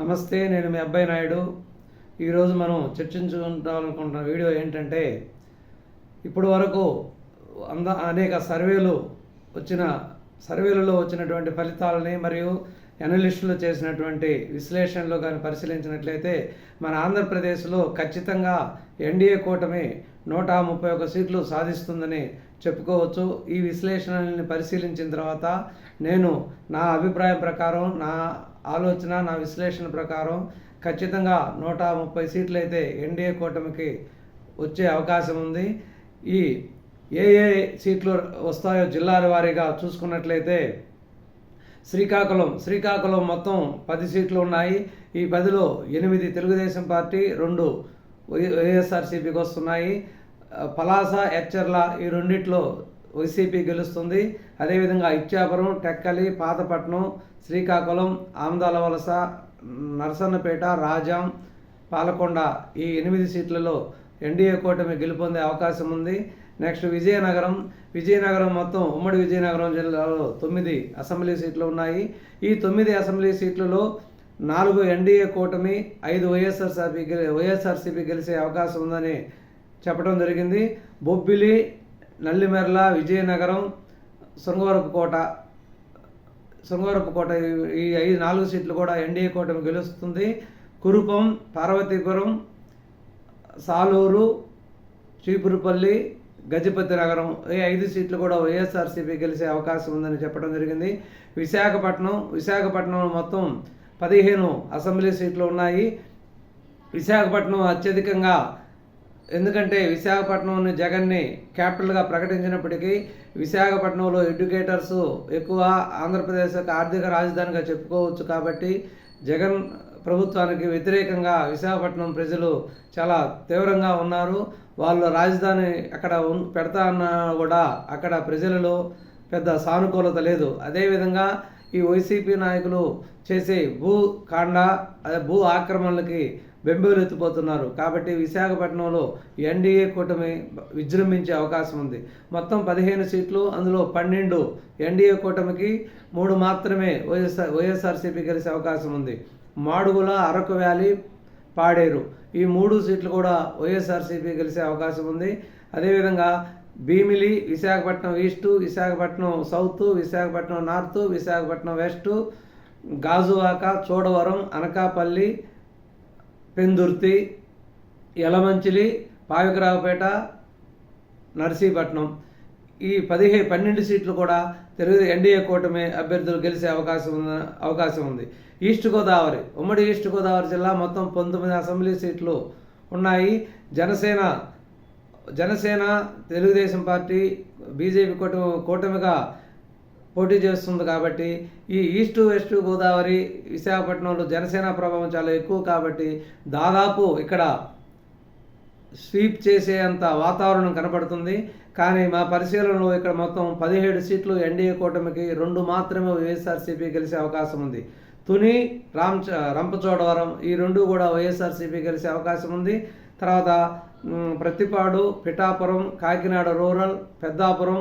నమస్తే నేను మీ అబ్బాయి నాయుడు. ఈరోజు మనం చర్చించుకుంటామనుకుంటున్న వీడియో ఏంటంటే ఇప్పటి వరకు అంద అనేక సర్వేలు వచ్చిన సర్వేలలో వచ్చినటువంటి ఫలితాలని మరియు అనలిస్టులు చేసినటువంటి విశ్లేషణలో కానీ పరిశీలించినట్లయితే మన ఆంధ్రప్రదేశ్లో ఖచ్చితంగా ఎన్డీఏ కూటమి నూట ముప్పై ఒక్క సీట్లు సాధిస్తుందని చెప్పుకోవచ్చు. ఈ విశ్లేషణల్ని పరిశీలించిన తర్వాత నేను నా అభిప్రాయం ప్రకారం నా ఆలోచన నా విశ్లేషణ ప్రకారం ఖచ్చితంగా నూట ముప్పై సీట్లు అయితే ఎన్డీఏ కూటమికి వచ్చే అవకాశం ఉంది. ఈ ఏ ఏ సీట్లు వస్తాయో జిల్లాల వారీగా చూసుకున్నట్లయితే శ్రీకాకుళం శ్రీకాకుళం మొత్తం పది సీట్లు ఉన్నాయి. ఈ పదిలో ఎనిమిది తెలుగుదేశం పార్టీ రెండు వై- వైఎస్ఆర్సీపీకి వస్తున్నాయి. పలాస ఎచ్చర్ల ఈ రెండిట్లో వైసీపీ గెలుస్తుంది. అదేవిధంగా ఇచ్చాపురం టెక్కలి పాతపట్నం శ్రీకాకుళం ఆమదాల వలస నరసన్నపేట రాజాం పాలకొండ ఈ ఎనిమిది సీట్లలో ఎన్డీఏ కూటమి గెలుపొందే అవకాశం ఉంది. నెక్స్ట్ విజయనగరం. విజయనగరం మొత్తం ఉమ్మడి విజయనగరం జిల్లాలో తొమ్మిది అసెంబ్లీ సీట్లు ఉన్నాయి. ఈ తొమ్మిది అసెంబ్లీ సీట్లలో నాలుగు ఎన్డీఏ కూటమి ఐదు వైఎస్ఆర్సీపీ గెలి వైఎస్ఆర్సీపీ గెలిచే అవకాశం ఉందని చెప్పడం జరిగింది. బొబ్బిలి నల్లిమెర్ల విజయనగరం శృంగవరపుకోట శృంగవరపుకోట ఈ- ఈ ఐదు నాలుగు సీట్లు కూడా ఎన్డీఏ కూటమి గెలుస్తుంది. కురుపం పార్వతీపురం సాలూరు చీపురుపల్లి గజపతి నగరం ఈ ఐదు సీట్లు కూడా వైఎస్ఆర్సీపీ గెలిచే అవకాశం ఉందని చెప్పడం జరిగింది. విశాఖపట్నం విశాఖపట్నం మొత్తం పదిహేను అసెంబ్లీ సీట్లు ఉన్నాయి. విశాఖపట్నం అత్యధికంగా ఎందుకంటే విశాఖపట్నంని జగన్ని క్యాపిటల్గా ప్రకటించినప్పటికీ విశాఖపట్నంలో ఎడ్యుకేటర్స్ ఎక్కువ ఆంధ్రప్రదేశ్ యొక్క ఆర్థిక రాజధానిగా చెప్పుకోవచ్చు కాబట్టి జగన్ ప్రభుత్వానికి వ్యతిరేకంగా విశాఖపట్నం ప్రజలు చాలా తీవ్రంగా ఉన్నారు. వాళ్ళు రాజధాని అక్కడ పెడతా అన్నా కూడా అక్కడ ప్రజలలో పెద్ద సానుకూలత లేదు. అదేవిధంగా ఈ వైసీపీ నాయకులు చేసే భూ కాండ అదే భూ ఆక్రమణలకి బెంబేలెత్తిపోతున్నారు కాబట్టి విశాఖపట్నంలో ఎన్డీఏ కూటమి విజృంభించే అవకాశం ఉంది. మొత్తం పదిహేను సీట్లు అందులో పన్నెండు ఎన్డీఏ కూటమికి మూడు మాత్రమే వైఎస్ఆర్ వైఎస్ఆర్సీపీ గెలిచే అవకాశం ఉంది. మాడుగుల అరకు వ్యాలీ పాడేరు ఈ మూడు సీట్లు కూడా వైఎస్ఆర్సీపీ గెలిచే అవకాశం ఉంది. అదేవిధంగా Bhimili Visakhapatnam east Visakhapatnam south Visakhapatnam north Visakhapatnam west Gajuwaka Chodavaram Anakapalli Pendurthi Yelamanchili Pavikaraopeta Narsipatnam. ఈ పదిహే పన్నెండు సీట్లు కూడా తెలుగు ఎన్డీఏ కూటమి అభ్యర్థులు గెలిచే అవకాశం ఉన్న అవకాశం ఉంది. ఈస్ట్ గోదావరి ఉమ్మడి ఈస్ట్ గోదావరి జిల్లా మొత్తం పంతొమ్మిది అసెంబ్లీ సీట్లు ఉన్నాయి. జనసేన జనసేన తెలుగుదేశం పార్టీ బీజేపీ కూటమి కూటమిగా పోటీ చేస్తుంది కాబట్టి ఈ ఈస్ట్ వెస్ట్ గోదావరి విశాఖపట్నంలో జనసేన ప్రభావం చాలా ఎక్కువ కాబట్టి దాదాపు ఇక్కడ స్వీప్ చేసేంత వాతావరణం కనపడుతుంది. కానీ మా పరిశీలనలో ఇక్కడ మొత్తం పదిహేడు సీట్లు ఎన్డీఏ కూటమికి రెండు మాత్రమే వైఎస్ఆర్సీపీ గెలిచే అవకాశం ఉంది. తుని రామ్ రంపచోడవరం ఈ రెండు కూడా వైఎస్ఆర్సీపీ గెలిచే అవకాశం ఉంది. తర్వాత ప్రతిపాడు ప్రత్తిపాడు పిఠాపురం కాకినాడ రూరల్ పెద్దాపురం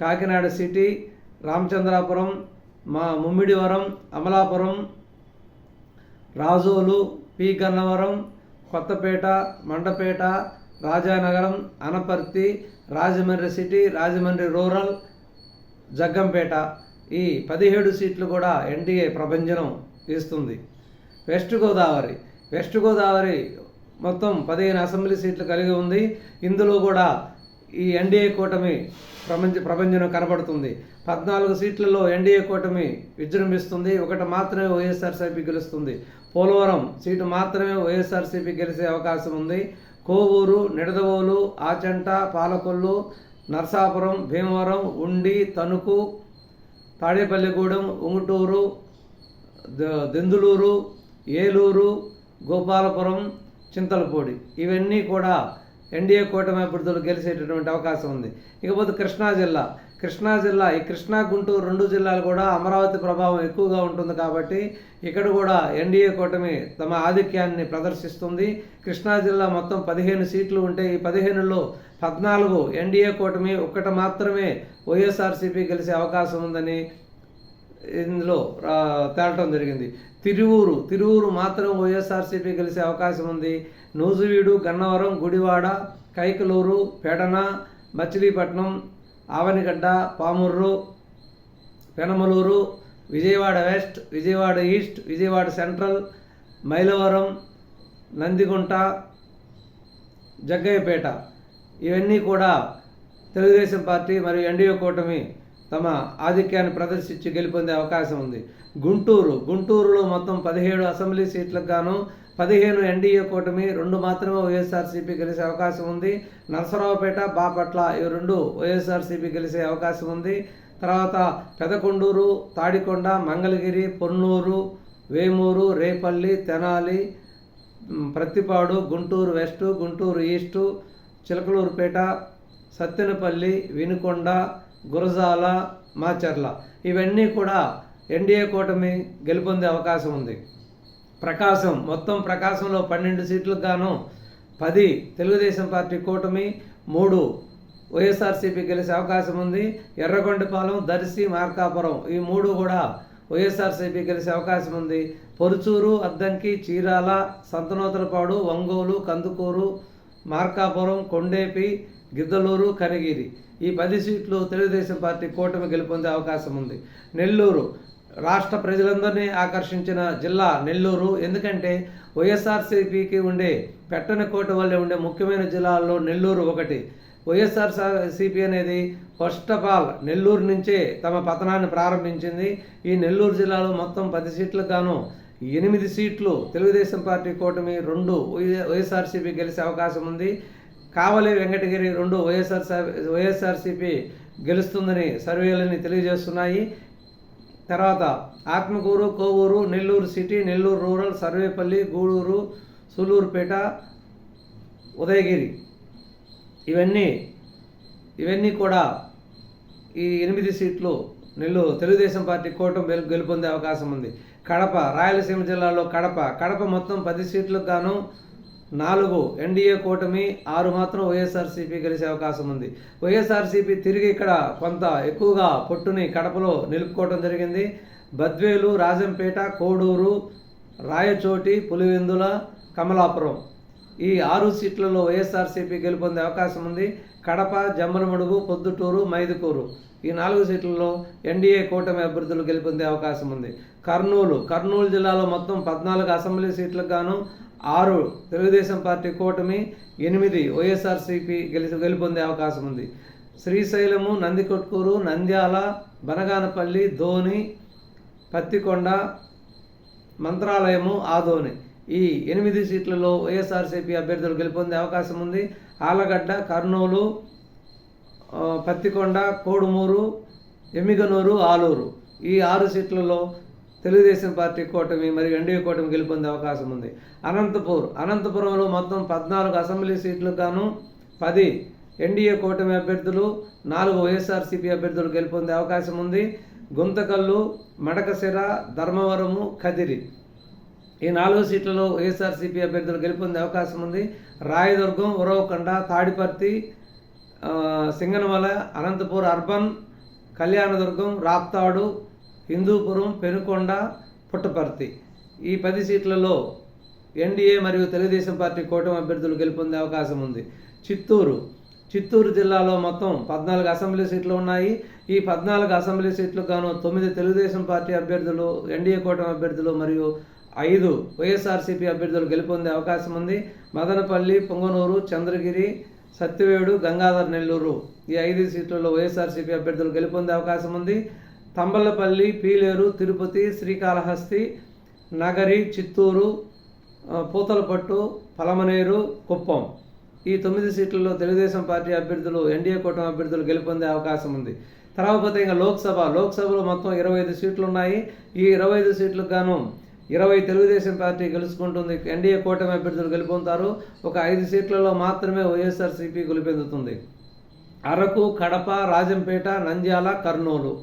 కాకినాడ సిటీ రామచంద్రాపురం మా Mummidivaram Amalapuram Razole P. Gannavaram Kothapeta Mandapeta Rajanagaram Anaparthi Rajahmundry city Rajahmundry rural Jaggampeta. ఈ పదిహేడు సీట్లు కూడా ఎన్డీఏ ప్రభంజనం ఇస్తుంది వెస్ట్ గోదావరి. వెస్ట్ గోదావరి మొత్తం పదిహేను అసెంబ్లీ సీట్లు కలిగి ఉంది. ఇందులో కూడా ఈ ఎన్డీఏ కూటమి ప్రపంచ ప్రపంచం కనబడుతుంది. పద్నాలుగు సీట్లలో ఎన్డీఏ కూటమి విజృంభిస్తుంది. ఒకటి మాత్రమే వైఎస్ఆర్సీపీ గెలుస్తుంది. పోలవరం సీటు మాత్రమే వైఎస్ఆర్సీపీ గెలిచే అవకాశం ఉంది. కోవూరు నిడదవోలు ఆచంట పాలకొల్లు నర్సాపురం భీమవరం ఉండి తణుకు తాడేపల్లిగూడెం ఉంగుటూరు ద- దెందులూరు ఏలూరు గోపాలపురం చింతలపూడి. ఇవన్నీ కూడా ఎన్డీఏ కూటమి అభ్యర్థులు గెలిచేటటువంటి అవకాశం ఉంది. ఇకపోతే కృష్ణా జిల్లా. కృష్ణా జిల్లా ఈ కృష్ణా గుంటూరు రెండు జిల్లాలు కూడా అమరావతి ప్రభావం ఎక్కువగా ఉంటుంది కాబట్టి ఇక్కడ కూడా ఎన్డీఏ కూటమి తమ ఆధిక్యాన్ని ప్రదర్శిస్తుంది. కృష్ణా జిల్లా మొత్తం పదిహేను సీట్లు ఉంటే ఈ పదిహేనులో పద్నాలుగు ఎన్డీఏ కూటమి ఒక్కటి మాత్రమే వైఎస్ఆర్సీపీ గెలిచే అవకాశం ఉందని ఇందులో తేలటం జరిగింది. తిరువూరు తిరువూరు మాత్రం వైఎస్ఆర్సీపీ గెలిచే అవకాశం ఉంది. Nuzvid Gannavaram Gudivada Kaikaluru Pedana Machilipatnam Avanigadda Pamarru Penamaluru Vijayawada west Vijayawada east Vijayawada central Mylavaram Nandigunta Jaggayyapeta. ఇవన్నీ కూడా తెలుగుదేశం పార్టీ మరియు ఎన్డీఏ కూటమి తమ ఆధిక్యాన్ని ప్రదర్శించి గెలుపొందే అవకాశం ఉంది. గుంటూరు గుంటూరులో మొత్తం పదిహేడు అసెంబ్లీ సీట్లకు గాను పదిహేను ఎన్డీఏ కూటమి రెండు మాత్రమే వైఎస్ఆర్సీపీ గెలిచే అవకాశం ఉంది. నరసరావుపేట బాపట్ల ఇవి రెండు వైఎస్ఆర్సీపీ గెలిచే అవకాశం ఉంది. తర్వాత పెదకొండూరు తాడికొండ మంగళగిరి పొన్నూరు వేమూరు రేపల్లి తెనాలి ప్రత్తిపాడు గుంటూరు వెస్ట్ గుంటూరు ఈస్టు చిలకలూరుపేట సత్తెనపల్లి వినుకొండ గురజాల మాచర్ల. ఇవన్నీ కూడా ఎన్డీఏ కూటమి గెలుపొందే అవకాశం ఉంది. ప్రకాశం మొత్తం ప్రకాశంలో పన్నెండు సీట్లకు గాను పది తెలుగుదేశం పార్టీ కూటమి మూడు వైఎస్ఆర్సీపీ గెలిచే అవకాశం ఉంది. ఎర్రగొండపాలెం దర్శి మార్కాపురం ఈ మూడు కూడా వైఎస్ఆర్సీపీ గెలిచే అవకాశం ఉంది. పొరుచూరు అద్దంకి చీరాల సంతనోతలపాడు ఒంగోలు కందుకూరు మార్కాపురం కొండేపి గిద్దలూరు కనిగిరి ఈ పది సీట్లు తెలుగుదేశం పార్టీ కూటమి గెలుపొందే అవకాశం ఉంది. నెల్లూరు రాష్ట్ర ప్రజలందరినీ ఆకర్షించిన జిల్లా నెల్లూరు. ఎందుకంటే వైఎస్ఆర్సీపీకి ఉండే పెట్టని కోట వల్లే ఉండే ముఖ్యమైన జిల్లాల్లో నెల్లూరు ఒకటి. వైఎస్ఆర్ సిపి అనేది ఫస్ట్ ఆఫ్ ఆల్ నెల్లూరు నుంచే తమ పతనాన్ని ప్రారంభించింది. ఈ నెల్లూరు జిల్లాలో మొత్తం పది సీట్లకు గాను ఎనిమిది సీట్లు తెలుగుదేశం పార్టీ కూటమి రెండు వైఎస్ఆర్సీపీ గెలిచే అవకాశం ఉంది. కావలి వెంకటగిరి రెండు వైఎస్ఆర్ వైఎస్ఆర్సీపీ గెలుస్తుందని సర్వేలని తెలియజేస్తున్నాయి. తర్వాత ఆత్మకూరు కోవూరు నెల్లూరు సిటీ నెల్లూరు రూరల్ సర్వేపల్లి గూడూరు సూలూరుపేట ఉదయగిరి. ఇవన్నీ ఇవన్నీ కూడా ఈ ఎనిమిది సీట్లు నెల్లూరు తెలుగుదేశం పార్టీ కూటమి గెలు గెలుపొందే అవకాశం ఉంది. కడప రాయలసీమ జిల్లాలో కడప. కడప మొత్తం పది సీట్లకు గాను నాలుగు ఎన్డీఏ కూటమి ఆరు మాత్రం వైఎస్ఆర్సీపీ గెలిచే అవకాశం ఉంది. వైఎస్ఆర్సీపీ తిరిగి ఇక్కడ కొంత ఎక్కువగా పొట్టుని కడపలో నిలుపుకోవడం జరిగింది. బద్వేలు రాజంపేట కోడూరు రాయచోటి పులివెందుల కమలాపురం ఈ ఆరు సీట్లలో వైఎస్ఆర్సీపీ గెలుపొందే అవకాశం ఉంది. కడప జమ్మలమడుగు పొద్దుటూరు మైదుకూరు ఈ నాలుగు సీట్లలో ఎన్డీఏ కూటమి అభ్యర్థులు గెలుపొందే అవకాశం ఉంది. కర్నూలు కర్నూలు జిల్లాలో మొత్తం పద్నాలుగు అసెంబ్లీ సీట్లకు గాను ఆరు తెలుగుదేశం పార్టీ కూటమి ఎనిమిది వైఎస్ఆర్సీపీ గెలిచి గెలుపొందే అవకాశం ఉంది. శ్రీశైలము నందికొట్కూరు నంద్యాల బనగానపల్లి ధోని పత్తికొండ మంత్రాలయము ఆదోని ఈ ఎనిమిది సీట్లలో వైఎస్ఆర్సీపీ అభ్యర్థులు గెలుపొందే అవకాశం ఉంది. ఆలగడ్డ కర్నూలు పత్తికొండ కోడుమూరు ఎమ్మిగనూరు ఆలూరు. ఈ ఆరు సీట్లలో తెలుగుదేశం పార్టీ కూటమి మరియు ఎన్డీఏ కూటమి గెలుపొందే అవకాశం ఉంది. అనంతపూర్ అనంతపురంలో మొత్తం పద్నాలుగు అసెంబ్లీ సీట్లకు గాను పది ఎన్డీఏ కూటమి అభ్యర్థులు నాలుగు వైఎస్ఆర్సీపీ అభ్యర్థులు గెలుపొందే అవకాశం ఉంది. గుంతకల్లు మడకశిర ధర్మవరము కదిరి. ఈ నాలుగు సీట్లలో వైఎస్ఆర్సీపీ అభ్యర్థులు గెలుపొందే అవకాశం ఉంది. రాయదుర్గం ఉరవకొండ తాడిపర్తి సింగనమల అనంతపూర్ అర్బన్ కళ్యాణదుర్గం రాప్తాడు హిందూపురం పెనుకొండ పుట్టపర్తి. ఈ పది సీట్లలో ఎన్డీఏ మరియు తెలుగుదేశం పార్టీ కూటమి అభ్యర్థులు గెలుపొందే అవకాశం ఉంది. చిత్తూరు. చిత్తూరు జిల్లాలో మొత్తం పద్నాలుగు అసెంబ్లీ సీట్లు ఉన్నాయి. ఈ పద్నాలుగు అసెంబ్లీ సీట్లకు గాను తొమ్మిది తెలుగుదేశం పార్టీ అభ్యర్థులు ఎన్డీఏ కూటమి అభ్యర్థులు మరియు ఐదు వైఎస్ఆర్సీపీ అభ్యర్థులు గెలుపొందే అవకాశం ఉంది. మదనపల్లి పొంగనూరు చంద్రగిరి సత్యవేడు గంగాధర్ నెల్లూరు ఈ ఐదు సీట్లలో వైఎస్ఆర్సీపీ అభ్యర్థులు గెలుపొందే అవకాశం ఉంది. తంబలపల్లి పీలేరు తిరుపతి శ్రీకాళహస్తి నగరి చిత్తూరు పూతలపట్టు పలమనేరు కుప్పం. ఈ తొమ్మిది సీట్లలో తెలుగుదేశం పార్టీ అభ్యర్థులు ఎన్డీఏ కూటమి అభ్యర్థులు గెలుపొందే అవకాశం ఉంది. తర్వాత ఇంకా లోక్సభ. లోక్సభలో మొత్తం ఇరవై ఐదు సీట్లు ఉన్నాయి ఈ ఇరవై ఐదు సీట్లకు గాను ఇరవై తెలుగుదేశం పార్టీ గెలుచుకుంటుంది. ఎన్డీఏ కూటమి అభ్యర్థులు గెలుపొందుతారు. ఒక ఐదు సీట్లలో మాత్రమే వైఎస్ఆర్సీపీ గెలుపొందుతుంది. అరకు కడప రాజంపేట నంద్యాల కర్నూలు.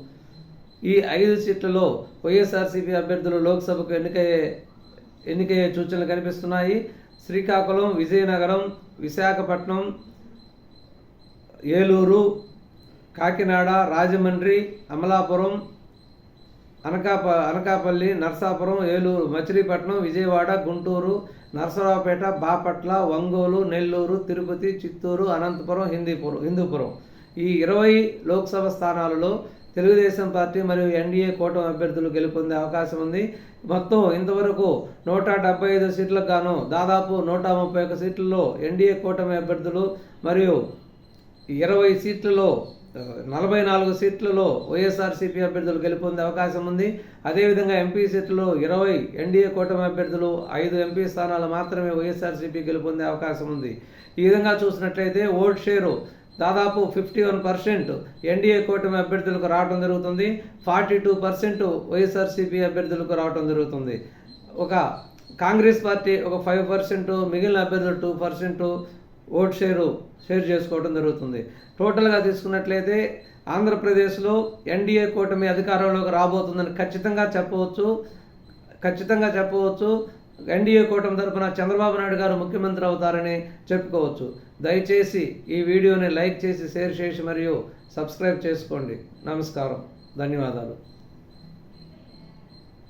ఈ ఐదు సీట్లలో వైఎస్ఆర్సీపీ అభ్యర్థులు లోక్సభకు ఎన్నికయ్యే ఎన్నికయ్యే సూచనలు కనిపిస్తున్నాయి. శ్రీకాకుళం విజయనగరం విశాఖపట్నం ఏలూరు కాకినాడ రాజమండ్రి అమలాపురం అనకాప అనకాపల్లి నర్సాపురం ఏలూరు మచిలీపట్నం విజయవాడ గుంటూరు నరసరావుపేట బాపట్ల ఒంగోలు నెల్లూరు తిరుపతి చిత్తూరు అనంతపురం హిందీపురం హిందూపురం. ఈ ఇరవై లోక్సభ స్థానాలలో తెలుగుదేశం పార్టీ మరియు ఎన్డీఏ కూటమి అభ్యర్థులు గెలుపొందే అవకాశం ఉంది. మొత్తం ఇంతవరకు నూట డెబ్బై ఐదు సీట్లకు గాను దాదాపు నూట ముప్పై ఒక సీట్లలో ఎన్డీఏ కూటమి అభ్యర్థులు మరియు ఇరవై సీట్లలో నలభై నాలుగు సీట్లలో వైఎస్ఆర్సీపీ అభ్యర్థులు గెలుపొందే అవకాశం ఉంది. అదేవిధంగా ఎంపీ సీట్లలో ఇరవై ఎన్డీఏ కూటమి అభ్యర్థులు ఐదు ఎంపీ స్థానాలు మాత్రమే వైఎస్ఆర్సీపీ గెలుపొందే అవకాశం ఉంది. ఈ విధంగా చూసినట్లయితే ఓట్ షేరు దాదాపు ఫిఫ్టీ వన్ పర్సెంట్ ఎన్డీఏ కూటమి అభ్యర్థులకు రావడం జరుగుతుంది. ఫార్టీ టూ పర్సెంట్ వైఎస్ఆర్సీపీ అభ్యర్థులకు రావడం జరుగుతుంది. ఒక కాంగ్రెస్ పార్టీ ఒక ఫైవ్ పర్సెంట్ మిగిలిన అభ్యర్థులు two percent vote share share చేసుకోవడం జరుగుతుంది. టోటల్గా తీసుకున్నట్లయితే ఆంధ్రప్రదేశ్లో ఎన్డీఏ కూటమి అధికారంలోకి రాబోతుందని ఖచ్చితంగా చెప్పవచ్చు. ఖచ్చితంగా చెప్పవచ్చు. ఎన్డీఏ కూటమి తరపున చంద్రబాబు నాయుడు గారు ముఖ్యమంత్రి అవుతారని చెప్పుకోవచ్చు. దయచేసి ఈ వీడియోని లైక్ చేసి షేర్ చేసి మరియు సబ్స్క్రైబ్ చేసుకోండి. నమస్కారం. ధన్యవాదాలు.